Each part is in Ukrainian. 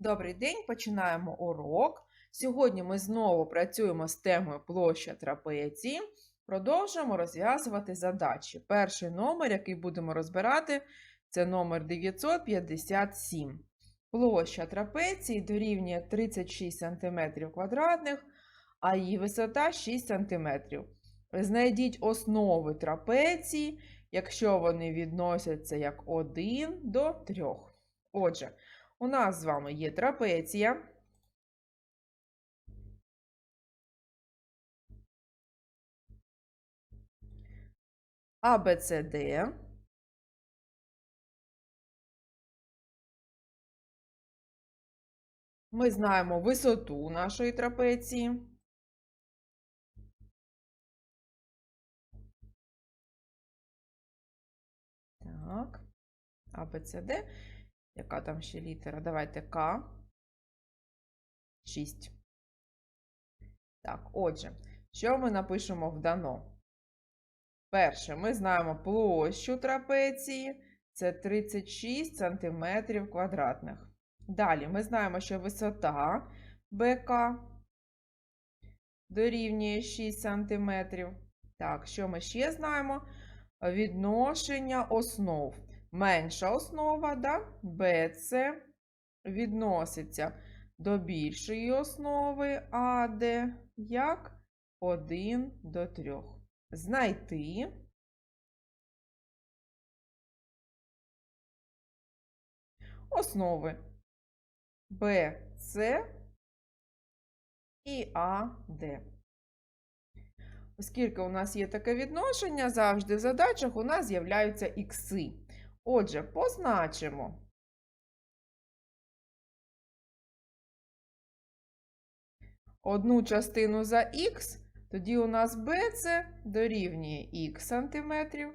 Добрий день, починаємо урок. Сьогодні ми знову працюємо з темою площа трапеції. Продовжуємо розв'язувати задачі. Перший номер, який будемо розбирати, це номер 957. Площа трапеції дорівнює 36 см а її висота 6 см. Знайдіть основи трапеції, якщо вони відносяться як 1 до 3. Отже, у нас з вами є трапеція. АБЦД. Ми знаємо висоту нашої трапеції. Так, АБЦД. Яка там ще літера? Давайте К. 6. Так, отже, що ми напишемо в дано? Перше, ми знаємо площу трапеції. Це 36 см квадратних. Далі ми знаємо, що висота БК дорівнює 6 см. Так, що ми ще знаємо? Відношення основ менша основа, да? BC відноситься до більшої основи АД як 1 до 3. Знайти основи BC і АД. Оскільки у нас є таке відношення, завжди в задачах у нас з'являються ікси. Отже, позначимо. Одну частину за х, тоді у нас BC дорівнює х сантиметрів.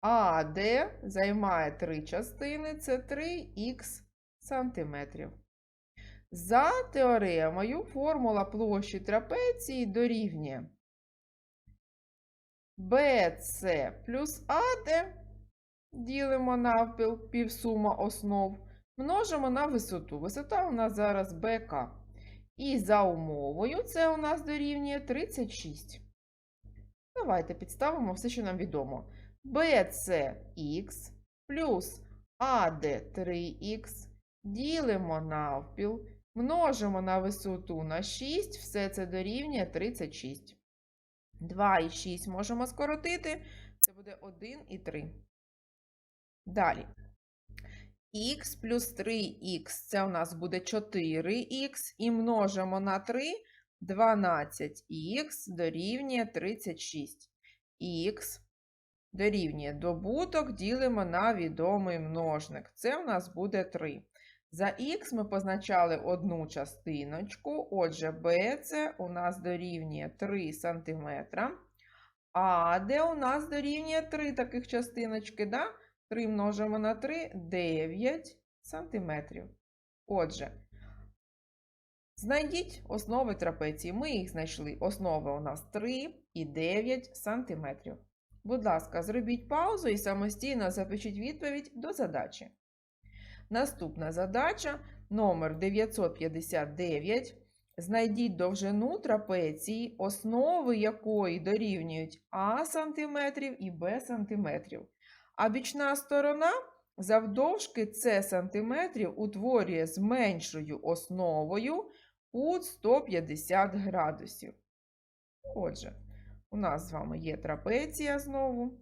А Д займає три частини, це 3х сантиметрів. За теоремою формула площі трапеції дорівнює BC плюс AD ділимо навпіл півсума основ, множимо на висоту. Висота у нас зараз БК. І за умовою це у нас дорівнює 36. Давайте підставимо все, що нам відомо. BCX плюс AD 3х ділимо навпіл, множимо на висоту на 6, все це дорівнює 36. 2 і 6 можемо скоротити, це буде 1 і 3. Далі. Х плюс 3х це у нас буде 4х, і множимо на 3, 12х дорівнює 36. Х дорівнює добуток, ділимо на відомий множник. Це у нас буде 3. За х ми позначали одну частиночку, отже, b це у нас дорівнює 3 см, а де у нас дорівнює 3 таких частиночки, да? 3 множимо на 3 9 сантиметрів. Отже, знайдіть основи трапеції. Ми їх знайшли. Основи у нас 3 і 9 сантиметрів. Будь ласка, зробіть паузу і самостійно запишіть відповідь до задачі. Наступна задача номер 959. Знайдіть довжину трапеції, основи якої дорівнюють А сантиметрів і Б сантиметрів. А бічна сторона завдовжки С сантиметрів утворює з меншою основою кут 150 градусів. Отже, у нас з вами є трапеція знову.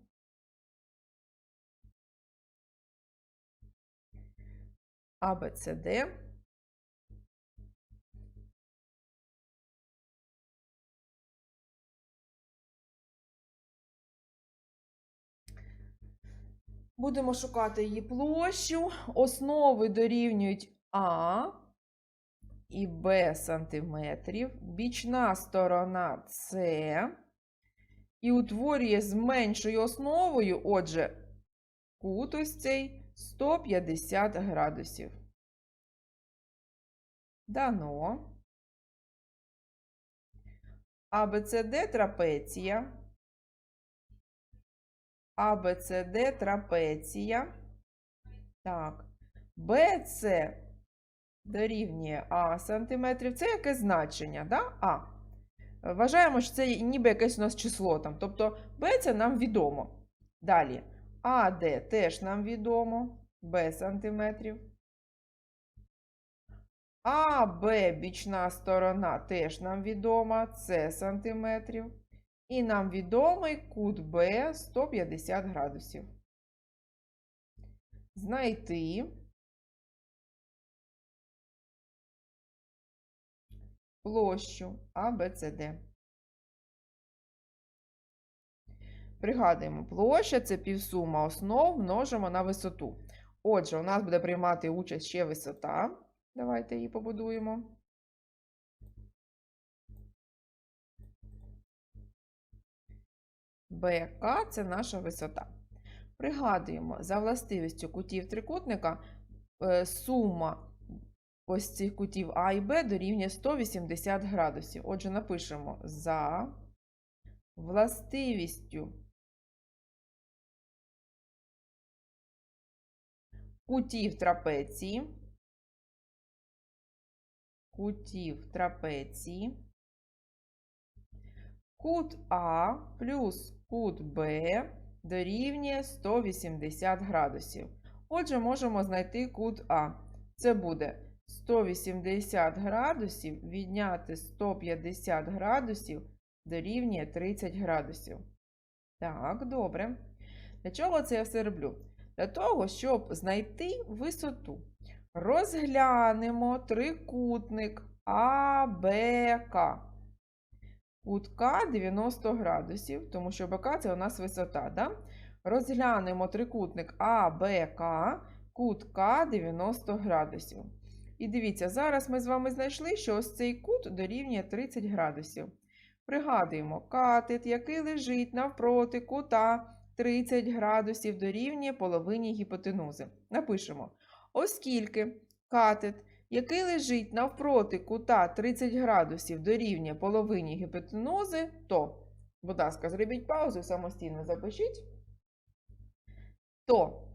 АБЦД. Будемо шукати її площу. Основи дорівнюють А і Б сантиметрів. Бічна сторона С. І утворює з меншою основою, отже, кут ось цей 150 градусів. Дано. АБЦД трапеція. АБЦД трапеція. Так. BC дорівнює А сантиметрів. Це яке значення? Да? А. Вважаємо, що це ніби якесь у нас число там. Тобто B це нам відомо. Далі. АД теж нам відомо. B сантиметрів. АБ бічна сторона теж нам відома. С сантиметрів. І нам відомий кут Б 150 градусів. Знайти площу АБЦД. Пригадуємо, площа це півсума основ множимо на висоту. Отже, у нас буде приймати участь ще висота. Давайте її побудуємо. БК це наша висота. Пригадуємо, за властивістю кутів трикутника е, сума ось цих кутів А і Б дорівнює 180 градусів. Отже, напишемо за властивістю кутів трапеції, кутів трапеції, кут А плюс кут Б дорівнює 180 градусів. Отже, можемо знайти кут А. Це буде 180 градусів відняти 150 градусів дорівнює 30 градусів. Так, добре. Для чого це я все роблю? Для того, щоб знайти висоту. Розглянемо трикутник АБК. Кут К 90 градусів, тому що БК це у нас висота. Да? Розглянемо трикутник АБК, кут К 90 градусів. І дивіться, зараз ми з вами знайшли, що ось цей кут дорівнює 30 градусів. Пригадуємо, катет, який лежить навпроти кута 30 градусів дорівнює половині гіпотенузи. Напишемо, оскільки катет, який лежить навпроти кута 30 градусів дорівнює половині гіпотенузи, то, будь ласка, зробіть паузу, самостійно запишіть. То,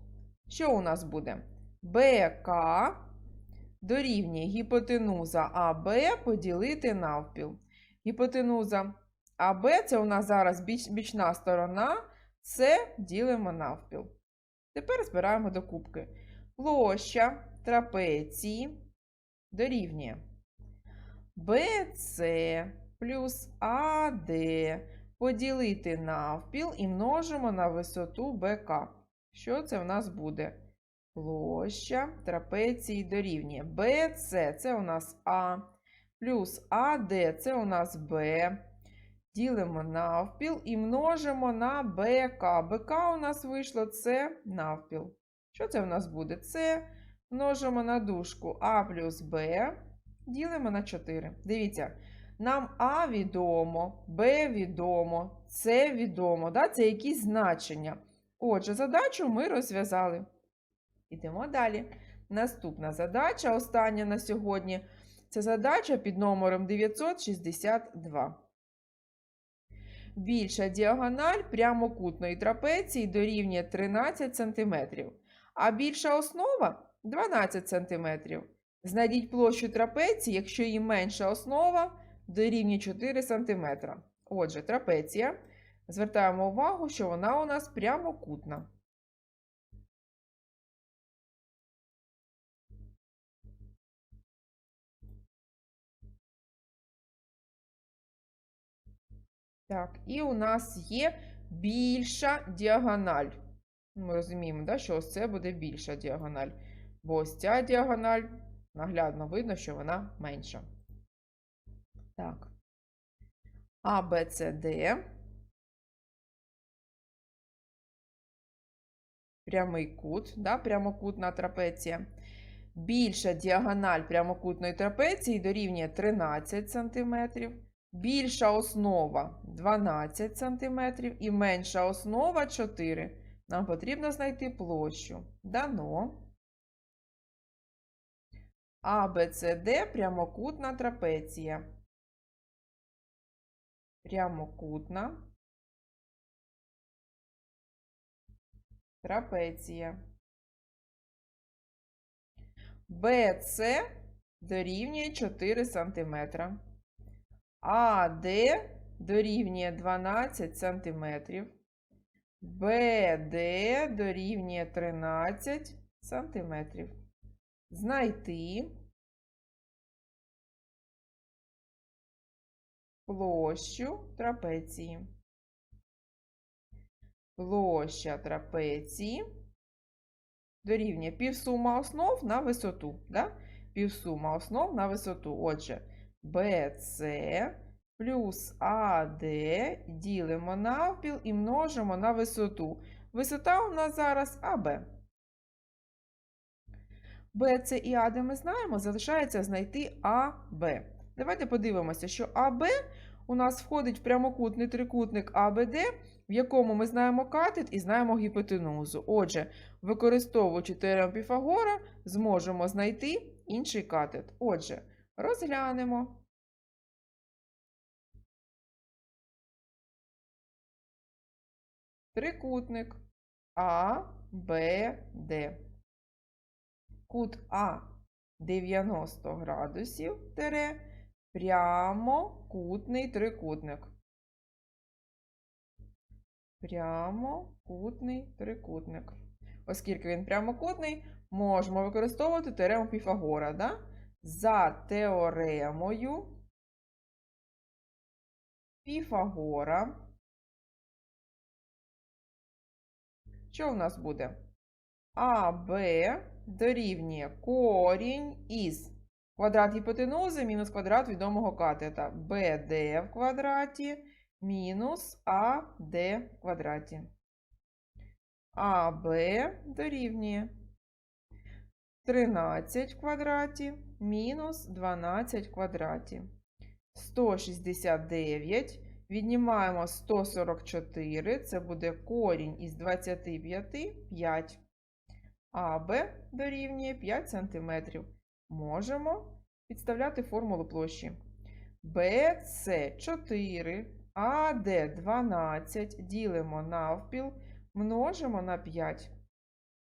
що у нас буде? БК дорівнює гіпотенуза АБ поділити навпіл. Гіпотенуза АБ це у нас зараз біч, бічна сторона, С ділимо навпіл. Тепер збираємо до кубки. Площа трапеції дорівнює BC плюс АД поділити навпіл і множимо на висоту БК. Що це в нас буде? Площа трапеції дорівнює BC це у нас А, плюс АД це у нас Б. Ділимо навпіл і множимо на БК. БК у нас вийшло це навпіл. Що це у нас буде? Це множимо на дужку А плюс Б. Ділимо на 4. Дивіться, нам А відомо, Б відомо, С відомо. Да? Це якісь значення. Отже, задачу ми розв'язали. Ідемо далі. Наступна задача, остання на сьогодні, це задача під номером 962. Більша діагональ прямокутної трапеції дорівнює 13 см, а більша основа 12 см. Знайдіть площу трапеції, якщо її менша основа дорівнює 4 см. Отже, трапеція. Звертаємо увагу, що вона у нас прямокутна. Так, і у нас є більша діагональ. Ми розуміємо, да, що ось це буде більша діагональ. Бо ось ця діагональ, наглядно видно, що вона менша. Так. А, Б, С, Д. Прямий кут, да, прямокутна трапеція. Більша діагональ прямокутної трапеції дорівнює 13 см. Більша основа 12 см і менша основа 4 Нам потрібно знайти площу. Дано. Б, прямокутна трапеція. Прямокутна трапеція. BC дорівнює 4 см. АД дорівнює 12 см. БД дорівнює 13 см. Знайти площу трапеції. Площа трапеції дорівнює півсума основ на висоту. Да? Півсума основ на висоту. Отже, BC плюс AD ділимо навпіл і множимо на висоту. Висота у нас зараз АБ. BC і AD ми знаємо, залишається знайти АБ. Давайте подивимося, що АБ у нас входить в прямокутний трикутник АБД, в якому ми знаємо катет і знаємо гіпотенузу. Отже, використовуючи теорему Піфагора, зможемо знайти інший катет. Отже, розглянемо. Трикутник А, Б, Д. Кут А 90 градусів тере прямокутний трикутник. Прямокутний трикутник. Оскільки він прямокутний, можемо використовувати теорему Піфагора. Да? За теоремою Піфагора. Що в нас буде? АБ дорівнює корінь із квадрат гіпотенузи мінус квадрат відомого катета. БД в квадраті мінус АД в квадраті. АБ дорівнює 13 в квадраті мінус 12 в квадраті. 169. Віднімаємо 144, це буде корінь із 25 5. АБ дорівнює 5 см. Можемо підставляти формулу площі. BC 4, АД 12, ділимо навпіл, множимо на 5.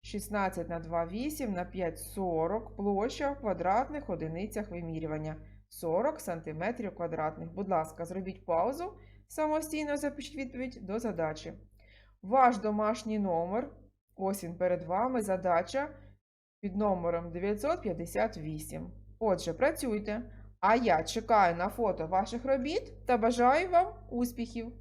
16 на 2 8, на 5 40, площа в квадратних одиницях вимірювання 40 см квадратних. Будь ласка, зробіть паузу, самостійно запишіть відповідь до задачі. Ваш домашній номер, ось він перед вами, задача під номером 958. Отже, працюйте. А я чекаю на фото ваших робіт та бажаю вам успіхів!